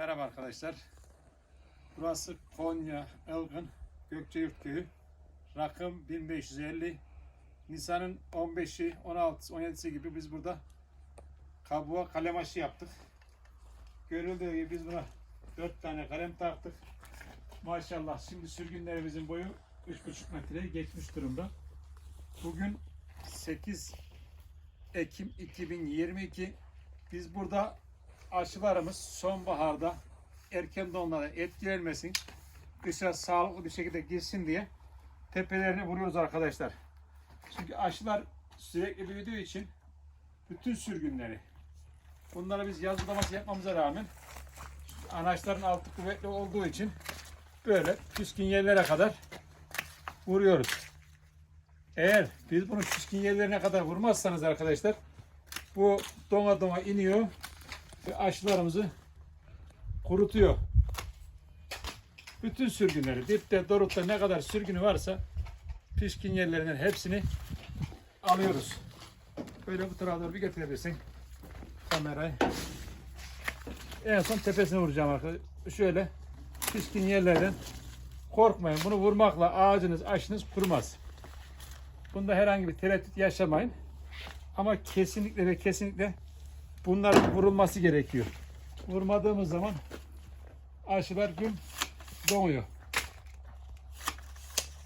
Merhaba arkadaşlar. Burası Konya, Elgın, Gökçeyurt Köyü. Rakım 1550. Nisan'ın 15'i, 16'sı, 17'si gibi biz burada kabuğa kalem aşı yaptık. Görüldüğü gibi biz buna 4 tane kalem taktık. Maşallah şimdi sürgünlerimizin boyu 3,5 metreye geçmiş durumda. Bugün 8 Ekim 2022. Biz burada aşılarımız sonbaharda erken donlara etkilenmesin, kışa sağlıklı bir şekilde girsin diye tepelerini vuruyoruz arkadaşlar. Çünkü aşılar sürekli büyüdüğü için bütün sürgünleri bunları biz yaz budaması yapmamıza rağmen anaçların altı kuvvetli olduğu için böyle püskün yerlere kadar vuruyoruz. Eğer biz bunu püskün yerlerine kadar vurmazsanız arkadaşlar bu dona dona iniyor ve aşılarımızı kurutuyor. Bütün sürgünleri, dipte, dorukta ne kadar sürgünü varsa pişkin yerlerinden hepsini alıyoruz. Böyle bu tarafa doğru bir getirebilirsin kamerayı. En son tepesine vuracağım arkadaşlar. Şöyle pişkin yerlerden korkmayın. Bunu vurmakla ağacınız, aşınız kurumaz. Bunda herhangi bir tereddüt yaşamayın. Ama kesinlikle ve kesinlikle bunların vurulması gerekiyor. Vurmadığımız zaman aşılar gün donuyor.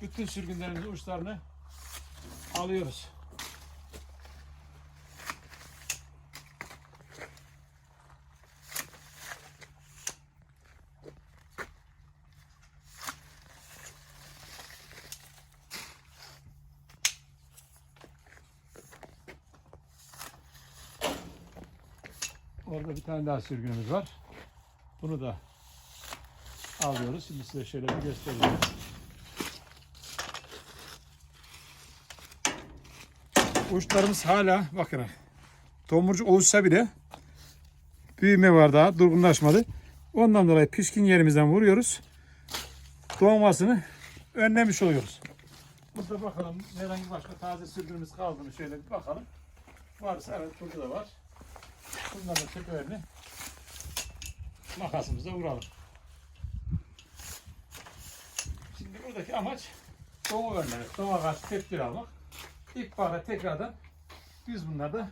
Bütün sürgünlerimizin uçlarını alıyoruz. Orada bir tane daha sürgünümüz var. Bunu da alıyoruz. Şimdi size şöyle bir göstereyim. Uçlarımız hala bakın tomurcuk oluşsa bile büyüme var daha durgunlaşmadı. Ondan dolayı pişkin yerimizden vuruyoruz. Doğmasını önlemiş oluyoruz. Burada bakalım herhangi başka taze sürgünümüz kaldı mı şöyle bir bakalım. Varsa evet burada da var. Bunların tepelerini makasımıza vuralım. Şimdi buradaki amaç doğu vermek, doğu karşı tedbir almak. İlkbaharda tekrardan biz bunlarda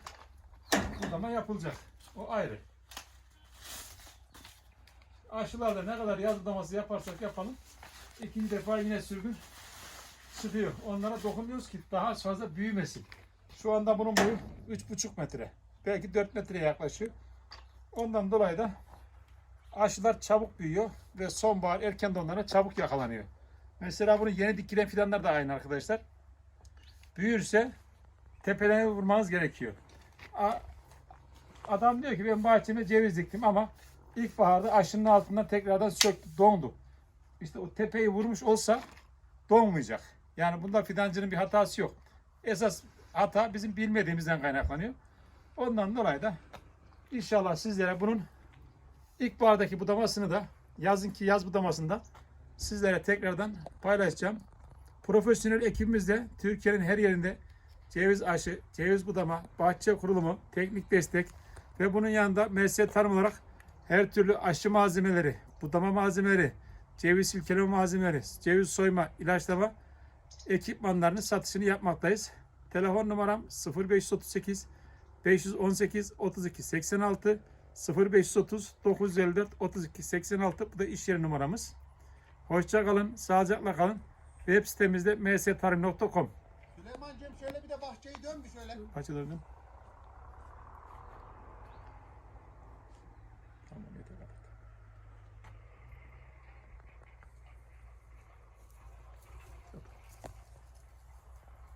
budama yapılacak. O ayrı. Aşılarda ne kadar yaz budaması yaparsak yapalım ikinci defa yine sürgün çıkıyor. Onlara dokunmuyoruz ki daha fazla büyümesin. Şu anda bunun boyu 3,5 metre. Belki 4 metreye yaklaşıyor. Ondan dolayı da aşılar çabuk büyüyor ve sonbahar erken donlara çabuk yakalanıyor. Mesela bunu yeni dikilen fidanlar da aynı arkadaşlar. Büyürse tepelerine vurmanız gerekiyor. Adam diyor ki ben bahçeme ceviz diktim ama ilkbaharda aşının altından tekrardan söktü, dondu. İşte o tepeyi vurmuş olsa donmayacak. Yani bunda fidancının bir hatası yok. Esas hata bizim bilmediğimizden kaynaklanıyor. Ondan dolayı da inşallah sizlere bunun ilkbahardaki budamasını da yazınki yaz budamasında sizlere tekrardan paylaşacağım. Profesyonel ekibimizle Türkiye'nin her yerinde ceviz aşı, ceviz budama, bahçe kurulumu, teknik destek ve bunun yanında mesleğe tarım olarak her türlü aşı malzemeleri, budama malzemeleri, ceviz silkeleme malzemeleri, ceviz soyma, ilaçlama ekipmanlarının satışını yapmaktayız. Telefon numaram 0538 518 32 86 0530 954 32 86 bu da iş yeri numaramız. Hoşça kalın, sağlıcakla kalın. Web sitemizde mstarım.com Süleyman'cığım şöyle bir de bahçeyi dön bir şöyle. Açılırdım.